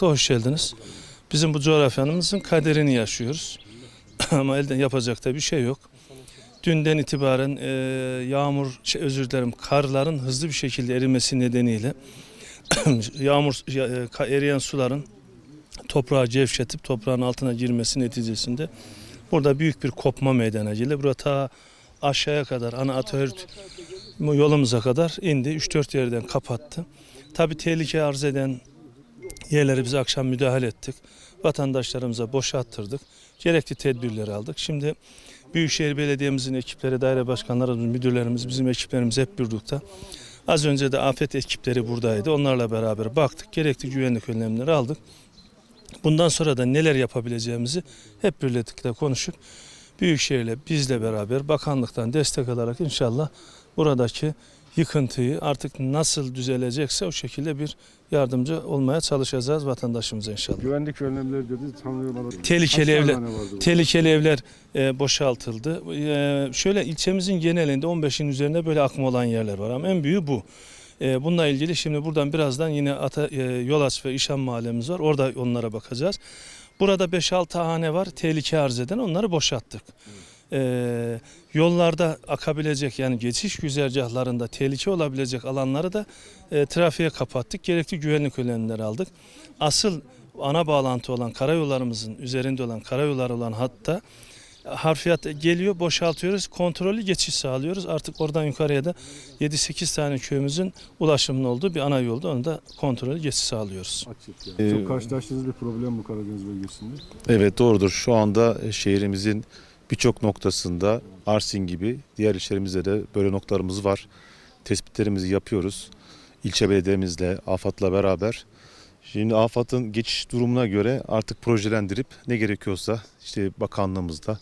Hoş geldiniz. Bizim bu coğrafyanımızın kaderini yaşıyoruz. Ama elden yapacak da bir şey yok. Dünden itibaren e, yağmur, şey, özür dilerim, karların hızlı bir şekilde erimesi nedeniyle yağmur ya- e, eriyen suların toprağı gevşetip toprağın altına girmesi neticesinde burada büyük bir kopma meydana geldi. Burada ta aşağıya kadar ana Atahürt yolumuza kadar indi. 3-4 yerden kapattı. Tabi tehlike arz eden yerleri biz akşam müdahale ettik. Vatandaşlarımıza boşalttırdık. Gerekli tedbirleri aldık. Şimdi Büyükşehir Belediye'mizin ekipleri, daire başkanlarımız, müdürlerimiz, bizim ekiplerimiz hep birlikte. Az önce de afet ekipleri buradaydı. Onlarla beraber baktık. Gerekli güvenlik önlemleri aldık. Bundan sonra da neler yapabileceğimizi hep birlikte konuşup Büyükşehir'le bizle beraber bakanlıktan destek alarak inşallah buradaki yıkıntıyı artık nasıl düzelecekse o şekilde bir yardımcı olmaya çalışacağız vatandaşımıza inşallah. Güvenlik önlemleri dedi tanıyorlar. Tehlikeli evler tehlikeli evler e, boşaltıldı. E, şöyle ilçemizin genelinde 15'in üzerinde böyle akma olan yerler var ama en büyüğü bu. E, bununla ilgili şimdi buradan birazdan yine Ata, e, Yolaç ve İşan mahallemiz var. Orada onlara bakacağız. Burada 5-6 hane var tehlike arz eden onları boşalttık. E, yollarda akabilecek yani geçiş güzergahlarında tehlike olabilecek alanları da e, trafiğe kapattık. Gerekli güvenlik önlemleri aldık. Asıl ana bağlantı olan karayollarımızın üzerinde olan karayolları olan hatta harfiyat geliyor boşaltıyoruz kontrollü geçiş sağlıyoruz artık oradan yukarıya da 7-8 tane köyümüzün ulaşımın olduğu bir ana yolda onu da kontrollü geçiş sağlıyoruz. Ee, Çok karşılaştığınız bir problem bu Karadeniz bölgesinde. Evet doğrudur. Şu anda şehrimizin birçok noktasında Arsin gibi diğer ilçelerimizde de böyle noktalarımız var. Tespitlerimizi yapıyoruz. İlçe belediyemizle, AFAD'la beraber. Şimdi AFAD'ın geçiş durumuna göre artık projelendirip ne gerekiyorsa işte bakanlığımızda,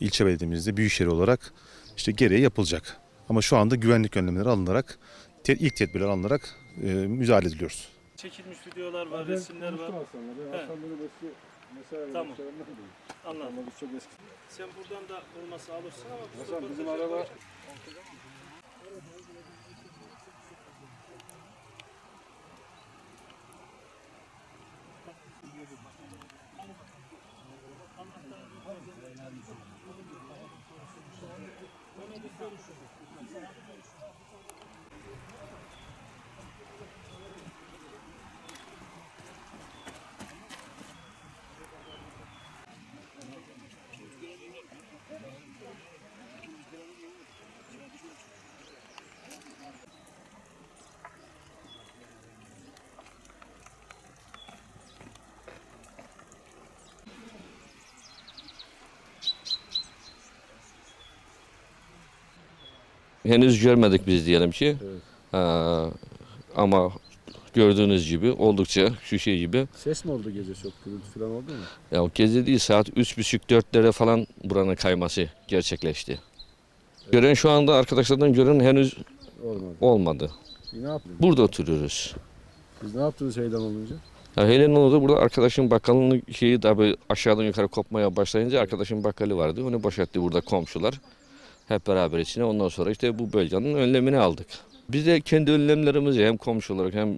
ilçe belediyemizde, büyükşehir olarak işte gereği yapılacak. Ama şu anda güvenlik önlemleri alınarak, ilk tedbirler alınarak e, müdahale ediliyoruz. Çekilmiş videolar var, resimler var. He. Tamam. Anladım. Sen buradan da olması alırsın ama biz Hasan, bizim röportaj araba- yaparız. Henüz görmedik biz diyelim ki. Ha, ama gördüğünüz gibi oldukça şu şey gibi. Ses mi oldu gece çok gürültü falan oldu mu? Ya o gece değil saat 3.30-4'lere falan buranın kayması gerçekleşti. Gören şu anda arkadaşlardan gören henüz Olmadı. olmadı. E, ne yaptınız? Burada oturuyoruz. Siz ne yaptınız şeyden olunca? Ya ne oldu? Burada arkadaşın bakkalının şeyi tabi aşağıdan yukarı kopmaya başlayınca arkadaşın bakkalı vardı. Onu boşalttı burada komşular. Hep beraber içine. Ondan sonra işte bu bölgenin önlemini aldık. Biz de kendi önlemlerimizi hem komşu olarak hem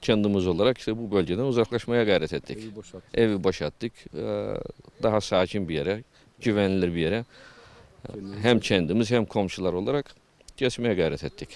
kendimiz olarak işte bu bölgeden uzaklaşmaya gayret ettik. Evi boşalttı. Evi boşalttık. Ee, Daha sakin bir yere, güvenilir bir yere hem kendimiz hem komşular olarak geçmeye gayret ettik.